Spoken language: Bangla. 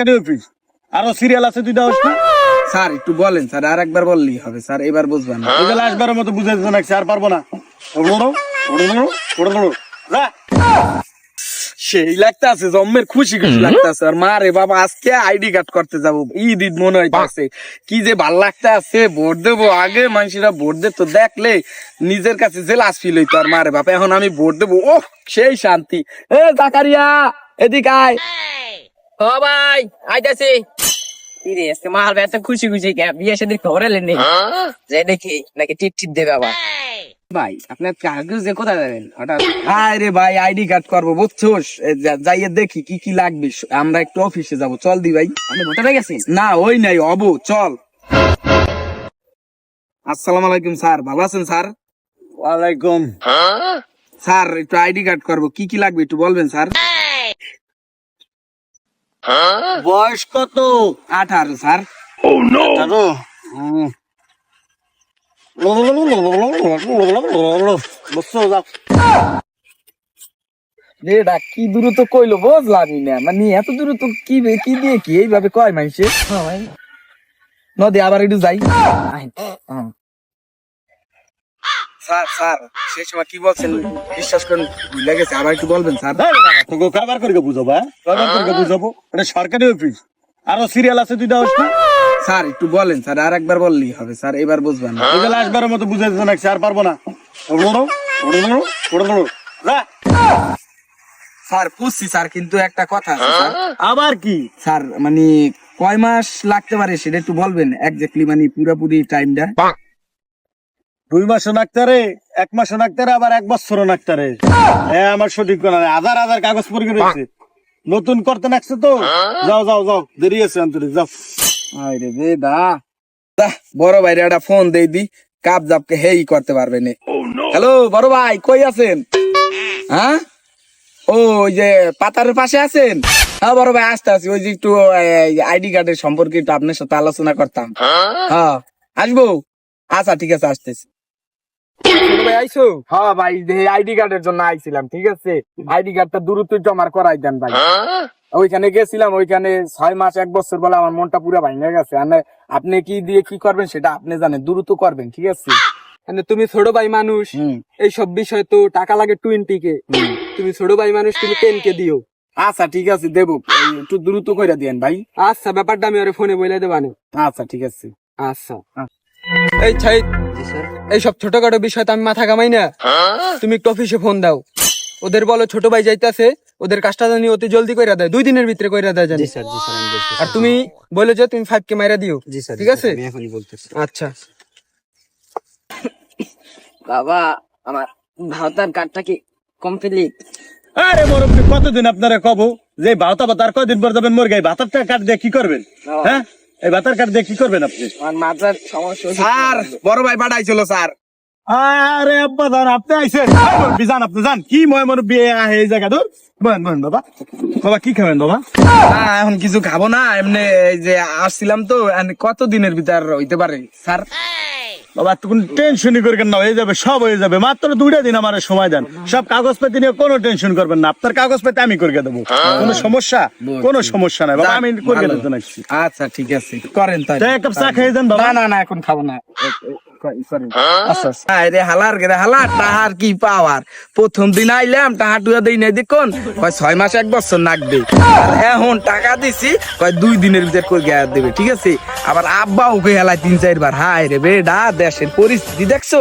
সরকারি অফিস আরও সিরিয়াল আছে দুইটা হচ্ছে স্যার একটু বলেন স্যার আর একবার বললেই হবে স্যার এবার বুঝবেন না। এগুলো আসবারের মতো বুঝে দিতে নাকছে আর পারব না? যা। সেই লাগতাছে জম্মের খুশি খুশি লাগতাছে। আর মা রে বাবা আজকে আইডি কার্ড করতে যাব ঈদ ঈদ মনে হইতাছে। কি যে ভালো লাগতাছে ভোট দেবো আগে মানুষেরা ভোট দে তো দেখলে নিজের কাছে জেলাস ফিল হইতো। আর মা রে বাবা এখন আমি ভোট দেবো ও সেই শান্তি। এ জাকারিয়া এদিক আয়। ও ভাই আইতাছি। কি রে আজকে মাল খুশি খুশি কে? বিয়ে সাথে খবর এলেন নি। যে দেখি নাকি টিপ টিপ দেবে আবার। ভাই আপনার কাগজে কোথায় যাবেন? হঠাৎ আয় রে ভাই আইডি কার্ড করব বুঝছোস? যাইয়ে দেখি কি কি লাগবে। আমরা একটু অফিসে যাব। চল দি ভাই। আপনি ভোটারে গেছেন? না ওই নাই অবু চল। আসসালামু আলাইকুম স্যার। ভালো আছেন স্যার? ওয়ালাইকুম। স্যার একটু আইডি কার্ড করব। কি কি লাগবে একটু বলবেন স্যার? বয়স কত? আঠারো স্যার। আঠারো? এটা কি দ্রুত কইলো বুঝলামই না। মানে এত দ্রুত কি বে- কি দিয়ে কি? এইভাবে কয় মানুষে? ভাই। নদী আবার একটু যাই। স্যার স্যার সে সময় কি বলছেন? বিশ্বাস করুন ভুলে গেছে। আবার একটু বলবেন স্যার? তোকে কাবার করে বুঝাবো হ্যাঁ? কাবার করে বুঝাবো? এটা সরকারি অফিস। আরও সিরিয়াল আছে না? স্যার একটু বলেন স্যার আর একবার বললেই হবে স্যার এবার বুঝবেন না। এগুলো আসবারের মতো বুঝে দিতে আর পারব না। ওড়ো ওড়ো ওড়ো ওড়ো যা। স্যার বুঝছি স্যার কিন্তু একটা কথা আছে স্যার। আবার কি? স্যার মানে কয় মাস লাগতে পারে সেটা একটু বলবেন? একজাক্টলি মানে পুরোপুরি টাইমটা দুই মাসও নাকতারে এক মাসও নাকতারে আবার এক বছরও নাকতারে হ্যাঁ আমার সঠিক কোন আধার আধার কাগজ পরিকে রয়েছে নতুন করতে নাকছে তো। যাও যাও যাও। দেরি আছে আন্তরিক যাও। আরে বেদা দাহ, বড় ভাইরে একটা ফোন দেই দি। কাপ জাপকে হেই করতে পারবে না। হ্যালো বড় ভাই কই আছেন? হ্যাঁ? ও ওই যে পাতারের পাশে আছেন? হ্যাঁ বড় ভাই আসতে আছি। ওই যে একটু আইডি কার্ডের সম্পর্কে একটু আপনার সাথে আলোচনা করতাম। হ্যাঁ। আসব? আচ্ছা ঠিক আছে আসতেছি। হ্যাঁ ভাই আইডি কার্ডের জন্য আইছিলাম ঠিক আছে? আইডি কার্ডটা দ্রুত জমা করাই দেন ভাই। ওইখানে গেছিলাম ওইখানে ছয় মাস এক বছর বলে আমার মনটা পুরো ভাঙে গেছে। আপনি কি দিয়ে কি করবেন সেটা আপনি জানেন দ্রুত করবেন ঠিক আছে? মানে তুমি ছোট ভাই মানুষ হুম। এই সব বিষয় তো টাকা লাগে টোয়েন্টি কে। তুমি ছোট ভাই মানুষ তুমি টেন কে দিও। আচ্ছা ঠিক আছে দেবো। একটু দ্রুত করে দিয়েন ভাই। আচ্ছা ব্যাপারটা আমি ওরে ফোনে বলে দেবানে আচ্ছা ঠিক আছে। আচ্ছা। এই ছাই এই সব ছোটখাটো বিষয় তো আমি মাথা কামাই না। তুমি একটু অফিসে ফোন দাও। ওদের বলো ছোট ভাই যাইতেছে ওদের কাজটা জানি অতি জলদি কইরা দেয়। দুই দিনের ভিতরে কইরা দেয় জানি। আর তুমি বলে যে তুমি ফাইভ কে মাইরা দিও। ঠিক আছে? আচ্ছা। বাবা আমার ভাতার কার্ডটা কি কমপ্লিট আরে মুরব্বী কতদিন আপনারা কব? যে ভাতা ভাতার কয়দিন পর যাবেন মোর গায়ে? ভাতারটা কাট দিয়ে কি করবেন? হ্যাঁ? এই বাতার কার্ড দিয়ে কি করবেন আপনি? আমার মাথার সমস্যা স্যার বড় ভাই পাঠাইছিল স্যার। আরে আব্বা দান আপনি আইছেন। মুরব্বী জান আপনি জান কি ময় বিয়ে আহে এই জায়গা দূর বলেন বলেন বাবা। বাবা কি খাবেন বাবা? এখন কিছু খাব না এমনি এই যে আসছিলাম তো কত দিনের ভিতর হইতে পারে স্যার? বাবা তুমি টেনশনই করবেন না হয়ে যাবে সব হয়ে যাবে। মাত্র দুইটা দিন আমার সময় দেন। সব কাগজপাতি নিয়ে কোনো টেনশন করবেন না। আপনার কাগজপাতি আমি করে দেবো। কোনো সমস্যা? কোনো সমস্যা নাই। বাবা আমি করে দিতে আচ্ছা ঠিক আছে। করেন তাই এক কাপ চা খেয়ে দেন বাবা। না না এখন খাব না। আচ্ছা আচ্ছা। তাহার কি প্রথম দিন আইলাম টাকা টুয়া দেই নাই দেখুন কয় ছয় মাস এক বছর নাকবে এখন টাকা দিছি কয় দুই দিনের ভিতর করে দেবে ঠিক আছে? আবার আব্বা ওকে হেলায় তিন চারবার। হায় রে বেডা দেশের পরিস্থিতি দেখছ?